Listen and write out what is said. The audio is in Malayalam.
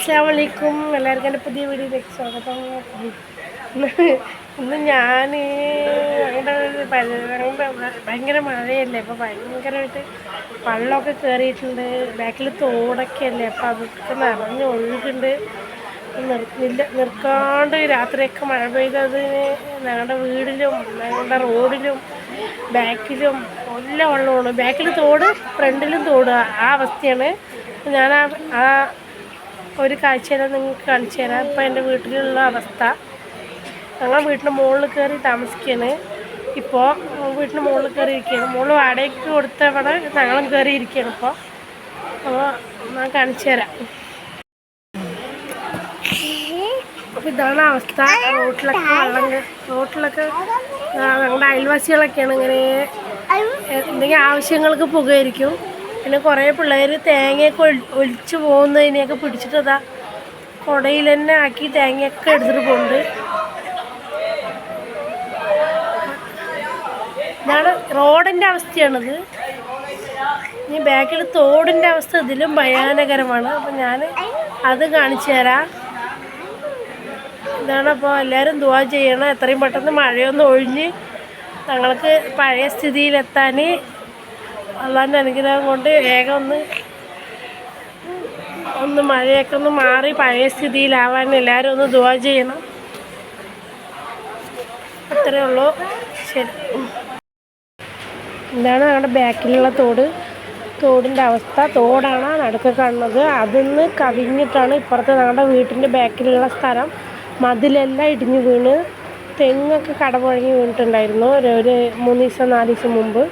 അസ്സാം വലൈക്കും എല്ലാവർക്കും എന്റെ പുതിയ വീഡിയോയിലേക്ക് സ്വാഗതം. ഇന്ന് ഞാൻ ഞങ്ങളുടെ ഭയങ്കര മഴയല്ലേ അപ്പോൾ ഭയങ്കരമായിട്ട് വെള്ളമൊക്കെ കയറിയിട്ടുണ്ട് ബാക്കിൽ തോടൊക്കെ അല്ലേ അപ്പോൾ അതൊക്കെ നിറഞ്ഞ് ഒഴുകുണ്ട് നിർത്തില്ല നിർക്കാണ്ട് രാത്രിയൊക്കെ മഴ പെയ്തതിന് ഞങ്ങളുടെ വീടിലും ഞങ്ങളുടെ റോഡിലും ബാക്കിലും എല്ലാം വെള്ളമാണ്. ബാക്കിൽ തോട് ഫ്രണ്ടിലും തോട് ആ അവസ്ഥയാണ്. ഞാൻ ആ ഒരു കാഴ്ചയിൽ നിങ്ങൾക്ക് കാണിച്ചു തരാം. ഇപ്പം എന്റെ വീട്ടിലുള്ള അവസ്ഥ. ഞങ്ങൾ വീട്ടിന്റെ മുകളിൽ കയറി താമസിക്കുകയാണ്. ഇപ്പോൾ വീട്ടിന്റെ മുകളിൽ കയറി ഇരിക്കുകയാണ് മുകളിൽ വാടകയ്ക്ക് കൊടുത്തവിടെ ഞങ്ങളും കയറി ഇരിക്കുകയാണ് ഇപ്പോൾ അപ്പോൾ ഞാൻ കാണിച്ചു തരാം. അപ്പോൾ ഇതാണ് അവസ്ഥ. റോട്ടിലൊക്കെ വെള്ളം റോട്ടിലൊക്കെ ഞങ്ങളുടെ അയൽവാസികളൊക്കെയാണ് ഇങ്ങനെ എന്തെങ്കിലും ആവശ്യങ്ങൾക്ക് പുകയായിരിക്കും. പിന്നെ കുറേ പിള്ളേർ തേങ്ങയൊക്കെ ഒലി- ഒലിച്ചു പോകുന്നതിനെയൊക്കെ പിടിച്ചിട്ടതാ. കുടയിൽ തന്നെ ആക്കി തേങ്ങയൊക്കെ എടുത്തിട്ട് പോകുന്നുണ്ട്. ഇതാണ് റോഡിന്റെ അവസ്ഥയാണിത്. ഇനി ബാക്കിൽ തോടിന്റെ അവസ്ഥ ഇതിലും ഭയാനകരമാണ്. അപ്പം ഞാൻ അത് കാണിച്ചു തരാം. ഇതാണ് അപ്പോൾ എല്ലാവരും ദുവാ ചെയ്യണം. എത്രയും പെട്ടെന്ന് മഴയൊന്നും ഒഴിഞ്ഞ് ഞങ്ങൾക്ക് പഴയ സ്ഥിതിയിലെത്താൻ അള്ളാന്റെ അനുഗ്രഹം കൊണ്ട് വേഗം ഒന്ന് ഒന്ന് മഴയൊക്കെ ഒന്ന് മാറി പഴയ സ്ഥിതിയിലാവാൻ എല്ലാവരും ഒന്ന് ദുവാ ചെയ്യണം. അത്രേ ഉള്ളൂ. ശരി. ഇതാണ് ഞങ്ങളുടെ ബാക്കിലുള്ള തോട്? തോടിന്റെ അവസ്ഥ. തോടാണ് നടുക്ക് കാണുന്നത്. അതിന്ന് കവിഞ്ഞിട്ടാണ് ഇപ്പുറത്ത് ഞങ്ങളുടെ വീട്ടിന്റെ ബാക്കിലുള്ള സ്ഥലം. മതിലെല്ലാം ഇടിഞ്ഞു വീണ്. തെങ്ങൊക്കെ കടപുഴങ്ങി വീണിട്ടുണ്ടായിരുന്നു ഒരു മൂന്ന് ദിവസം നാല് ദിവസം മുമ്പ്.